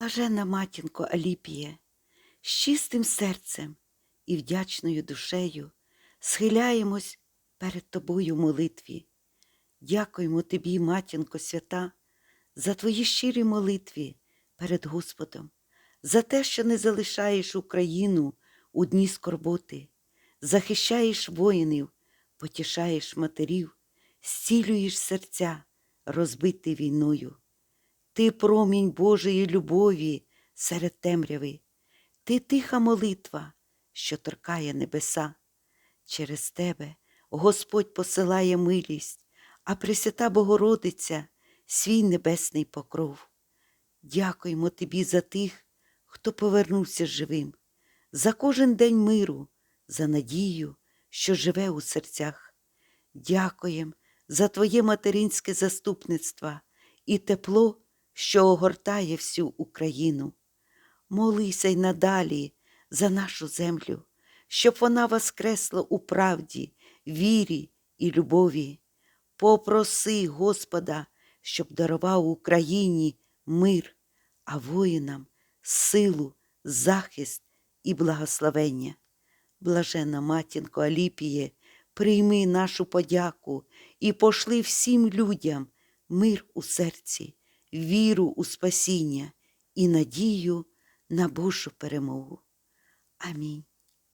Блаженна матінко Аліпіє, з чистим серцем і вдячною душею схиляємось перед тобою в молитві. Дякуємо тобі, матінко свята, за твої щирі молитві перед Господом, за те, що не залишаєш Україну у дні скорботи, захищаєш воїнів, потішаєш матерів, зцілюєш серця, розбиті війною. Ти промінь Божої любові серед темряви, ти тиха молитва, що торкає небеса. Через тебе Господь посилає милість, а Пресвята Богородиця свій небесний покров. Дякуємо тобі за тих, хто повернувся живим, за кожен день миру, за надію, що живе у серцях. Дякуєм за Твоє материнське заступництво і тепло, що огортає всю Україну. Молися й надалі за нашу землю, щоб вона воскресла у правді, вірі і любові. Попроси Господа, щоб дарував Україні мир, а воїнам силу, захист і благословення. Блажена матінко Аліпіє, прийми нашу подяку і пошли всім людям мир у серці, віру у спасіння і надію на Божу перемогу. Амінь.